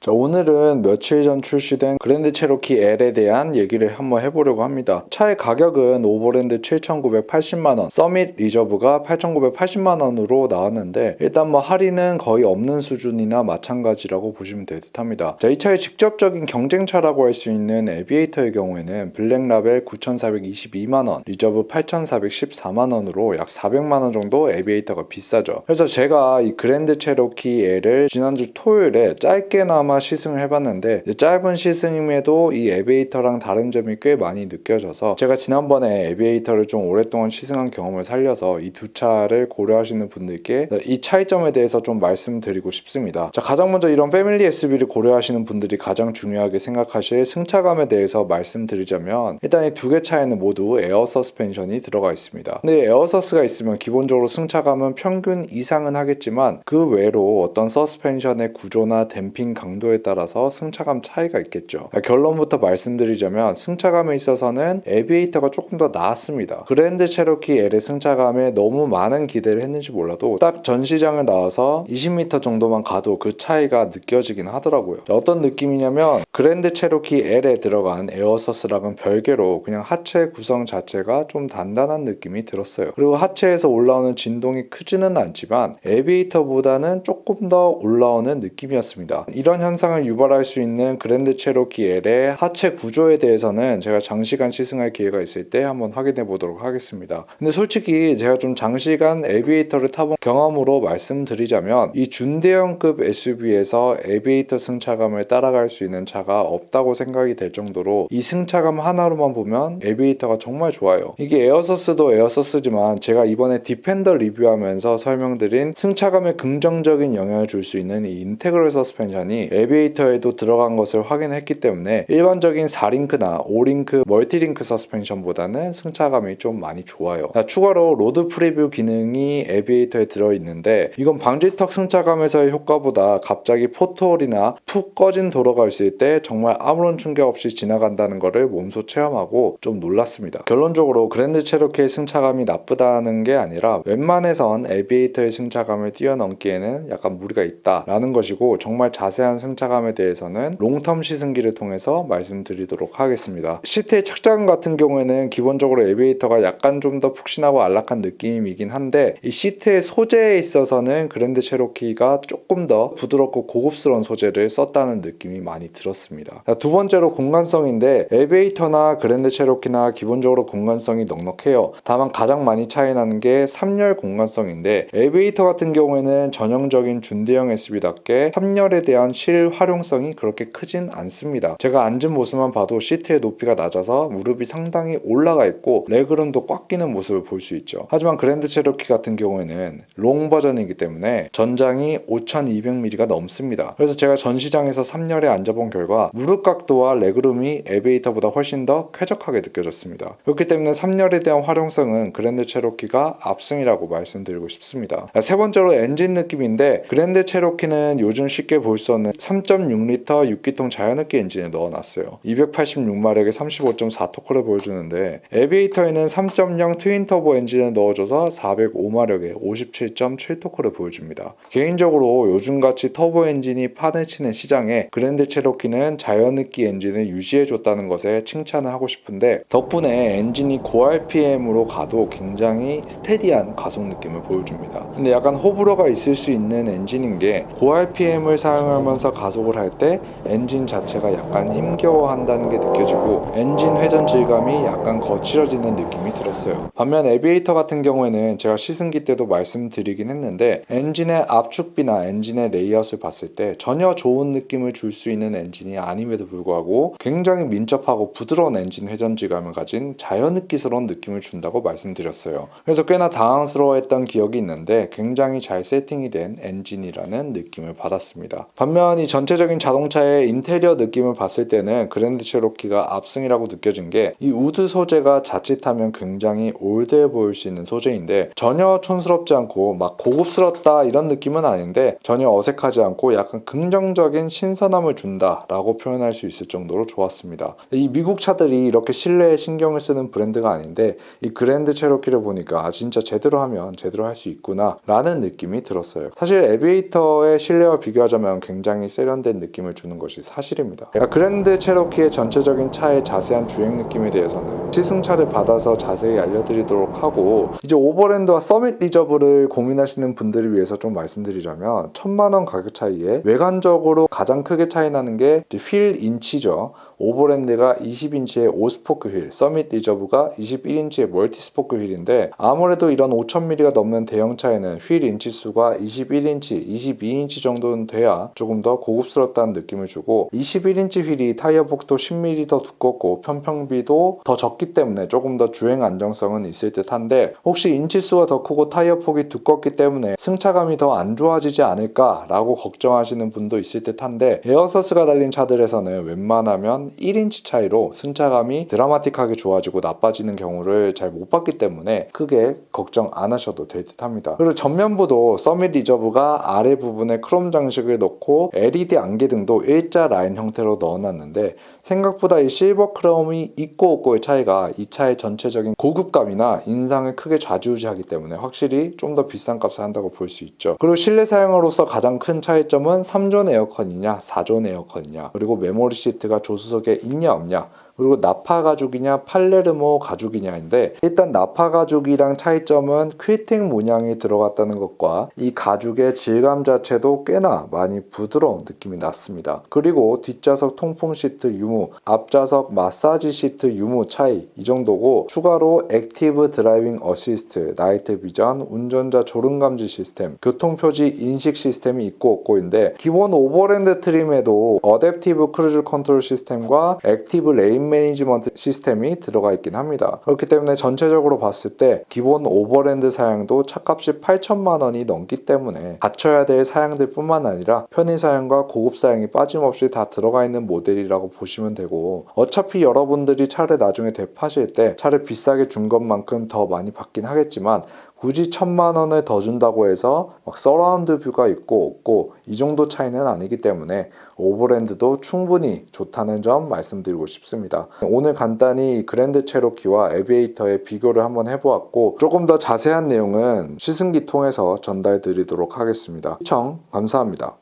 자, 오늘은 며칠 전 출시된 그랜드 체로키 L에 대한 얘기를 한번 해보려고 합니다. 차의 가격은 오버랜드 7,980만원, 서밋 리저브가 8,980만원으로 나왔는데 일단 뭐 할인은 거의 없는 수준이나 마찬가지라고 보시면 될 듯 합니다. 자, 이 차의 직접적인 경쟁차라고 할 수 있는 에비에이터의 경우에는 블랙라벨 9,422만원, 리저브 8,414만원으로 약 400만원 정도 에비에이터가 비싸죠. 그래서 제가 이 그랜드 체로키 L을 지난주 토요일에 짧게나마 시승을 해봤는데 짧은 시승임에도 이 에비에이터랑 다른 점이 꽤 많이 느껴져서 제가 지난번에 에비에이터를 좀 오랫동안 시승한 경험을 살려서 이 두 차를 고려하시는 분들께 이 차이점에 대해서 좀 말씀드리고 싶습니다. 자, 가장 먼저 이런 패밀리 SUV를 고려하시는 분들이 가장 중요하게 생각하실 승차감에 대해서 말씀드리자면 일단 이 두 개 차에는 모두 에어 서스펜션이 들어가 있습니다. 근데 에어 서스가 있으면 기본적으로 승차감은 평균 이상은 하겠지만 그 외로 어떤 서스펜션의 구조나 댐핑 강도 에 따라서 승차감 차이가 있겠죠. 아, 결론부터 말씀드리자면 승차감에 있어서는 에비에이터가 조금 더 나았습니다. 그랜드 체로키 L의 승차감에 너무 많은 기대를 했는지 몰라도 딱 전시장을 나와서 20m 정도만 가도 그 차이가 느껴지긴 하더라고요. 어떤 느낌이냐면 그랜드 체로키 L에 들어간 에어서스랑은 별개로 그냥 하체 구성 자체가 좀 단단한 느낌이 들었어요. 그리고 하체에서 올라오는 진동이 크지는 않지만 에비에이터보다는 조금 더 올라오는 느낌이었습니다. 이런 현 상을 유발할 수 있는 그랜드 체로키 L의 하체 구조에 대해서는 제가 장시간 시승할 기회가 있을 때 한번 확인해 보도록 하겠습니다. 근데 솔직히 제가 좀 장시간 에비에이터를 타본 경험으로 말씀드리자면 이 준대형급 SUV에서 에비에이터 승차감을 따라갈 수 있는 차가 없다고 생각이 될 정도로 이 승차감 하나로만 보면 에비에이터가 정말 좋아요. 이게 에어서스도 에어서스지만 제가 이번에 디펜더 리뷰하면서 설명드린 승차감에 긍정적인 영향을 줄 수 있는 이 인테그럴 서스펜션이 에비에이터에도 들어간 것을 확인했기 때문에 일반적인 4링크나 5링크 멀티링크 서스펜션보다는 승차감이 좀 많이 좋아요. 자, 추가로 로드 프리뷰 기능이 에비에이터에 들어있는데 이건 방지턱 승차감에서의 효과보다 갑자기 포토홀이나 푹 꺼진 도로가 있을 때 정말 아무런 충격 없이 지나간다는 것을 몸소 체험하고 좀 놀랐습니다. 결론적으로 그랜드 체로키의 승차감이 나쁘다는 게 아니라 웬만해선 에비에이터의 승차감을 뛰어넘기에는 약간 무리가 있다라는 것이고 정말 자세한 승 차감에 대해서는 롱텀 시승기를 통해서 말씀드리도록 하겠습니다. 시트의 착장 같은 경우에는 기본적으로 에비에이터가 약간 좀 더 푹신하고 안락한 느낌이긴 한데 이 시트의 소재에 있어서는 그랜드 체로키가 조금 더 부드럽고 고급스러운 소재를 썼다는 느낌이 많이 들었습니다. 자, 두 번째로 공간성인데 에비에이터나 그랜드 체로키나 기본적으로 공간성이 넉넉해요. 다만 가장 많이 차이 나는 게 3열 공간성인데 에비에이터 같은 경우에는 전형적인 준대형 SUV답게 3열에 대한 실 활용성이 그렇게 크진 않습니다. 제가 앉은 모습만 봐도 시트의 높이가 낮아서 무릎이 상당히 올라가 있고 레그룸도 꽉 끼는 모습을 볼 수 있죠. 하지만 그랜드 체로키 같은 경우에는 롱 버전이기 때문에 전장이 5200mm가 넘습니다. 그래서 제가 전시장에서 3열에 앉아본 결과 무릎 각도와 레그룸이 에베이터보다 훨씬 더 쾌적하게 느껴졌습니다. 그렇기 때문에 3열에 대한 활용성은 그랜드 체로키가 압승이라고 말씀드리고 싶습니다. 세 번째로 엔진 느낌인데 그랜드 체로키는 요즘 쉽게 볼 수 없는 3.6L 6기통 자연흡기 엔진을 넣어놨어요. 286마력의 35.4토크를 보여주는데 에비에이터에는 3.0 트윈 터보 엔진을 넣어줘서 405마력의 57.7토크를 보여줍니다. 개인적으로 요즘같이 터보 엔진이 판을 치는 시장에 그랜드 체로키는 자연흡기 엔진을 유지해줬다는 것에 칭찬을 하고 싶은데 덕분에 엔진이 고RPM으로 가도 굉장히 스테디한 가속 느낌을 보여줍니다. 근데 약간 호불호가 있을 수 있는 엔진인 게 고RPM을 사용하면서 가속을 할 때 엔진 자체가 약간 힘겨워한다는 게 느껴지고 엔진 회전 질감이 약간 거칠어지는 느낌이 들었어요. 반면 에비에이터 같은 경우에는 제가 시승기 때도 말씀드리긴 했는데 엔진의 압축비나 엔진의 레이아웃을 봤을 때 전혀 좋은 느낌을 줄 수 있는 엔진이 아님에도 불구하고 굉장히 민첩하고 부드러운 엔진 회전 질감을 가진 자연흡기스러운 느낌을 준다고 말씀드렸어요. 그래서 꽤나 당황스러워했던 기억이 있는데 굉장히 잘 세팅이 된 엔진이라는 느낌을 받았습니다. 반면 이 전체적인 자동차의 인테리어 느낌을 봤을 때는 그랜드 체로키가 압승이라고 느껴진 게 이 우드 소재가 자칫하면 굉장히 올드해 보일 수 있는 소재인데 전혀 촌스럽지 않고 막 고급스럽다 이런 느낌은 아닌데 전혀 어색하지 않고 약간 긍정적인 신선함을 준다라고 표현할 수 있을 정도로 좋았습니다. 이 미국 차들이 이렇게 실내에 신경을 쓰는 브랜드가 아닌데 이 그랜드 체로키를 보니까 아 진짜 제대로 하면 제대로 할 수 있구나 라는 느낌이 들었어요. 사실 에비에이터의 실내와 비교하자면 굉장히 세련된 느낌을 주는 것이 사실입니다. 그랜드 체로키의 전체적인 차의 자세한 주행 느낌에 대해서는 시승차를 받아서 자세히 알려드리도록 하고 이제 오버랜드와 서밋 리저브를 고민하시는 분들을 위해서 좀 말씀드리자면 천만 원 가격 차이에 외관적으로 가장 크게 차이 나는 게 휠 인치죠. 오버랜드가 20인치의 5스포크 휠, 서밋 리저브가 21인치의 멀티 스포크 휠인데 아무래도 이런 5000mm가 넘는 대형차에는 휠 인치 수가 21인치, 22인치 정도는 돼야 조금 더 고급스럽다는 느낌을 주고 21인치 휠이 타이어 폭도 10mm 더 두껍고 편평비도 더 적기 때문에 조금 더 주행 안정성은 있을 듯한데 혹시 인치 수가 더 크고 타이어 폭이 두껍기 때문에 승차감이 더 안 좋아지지 않을까라고 걱정하시는 분도 있을 듯한데 에어서스가 달린 차들에서는 웬만하면 1인치 차이로 승차감이 드라마틱하게 좋아지고 나빠지는 경우를 잘 못 봤기 때문에 크게 걱정 안 하셔도 될 듯합니다. 그리고 전면부도 서밋 리저브가 아래 부분에 크롬 장식을 넣고 LED 안개 등도 일자 라인 형태로 넣어놨는데 생각보다 이 실버 크롬이 있고 없고의 차이가 이 차의 전체적인 고급감이나 인상을 크게 좌지우지하기 때문에 확실히 좀 더 비싼 값을 한다고 볼 수 있죠. 그리고 실내 사용으로서 가장 큰 차이점은 3존 에어컨이냐 4존 에어컨이냐 그리고 메모리 시트가 조수석에 있냐 없냐 그리고 나파 가죽이냐 팔레르모 가죽이냐인데 일단 나파 가죽이랑 차이점은 퀼팅 문양이 들어갔다는 것과 이 가죽의 질감 자체도 꽤나 많이 부드러운 느낌이 났습니다. 그리고 뒷좌석 통풍 시트 유무, 앞좌석 마사지 시트 유무 차이 이 정도고 추가로 액티브 드라이빙 어시스트, 나이트 비전, 운전자 졸음 감지 시스템, 교통 표지 인식 시스템이 있고 없고인데 기본 오버랜드 트림에도 어댑티브 크루즈 컨트롤 시스템과 액티브 레인 매니지먼트 시스템이 들어가 있긴 합니다. 그렇기 때문에 전체적으로 봤을 때 기본 오버랜드 사양도 차값이 8천만 원이 넘기 때문에 갖춰야 될 사양들 뿐만 아니라 편의 사양과 고급 사양이 빠짐없이 다 들어가 있는 모델이라고 보시면 되고 어차피 여러분들이 차를 나중에 대파실 때 차를 비싸게 준 것만큼 더 많이 받긴 하겠지만 굳이 천만 원을 더 준다고 해서 막 서라운드 뷰가 있고 없고 이 정도 차이는 아니기 때문에 오버랜드도 충분히 좋다는 점 말씀드리고 싶습니다. 오늘 간단히 그랜드 체로키와 에비에이터의 비교를 한번 해보았고 조금 더 자세한 내용은 시승기 통해서 전달 드리도록 하겠습니다. 시청 감사합니다.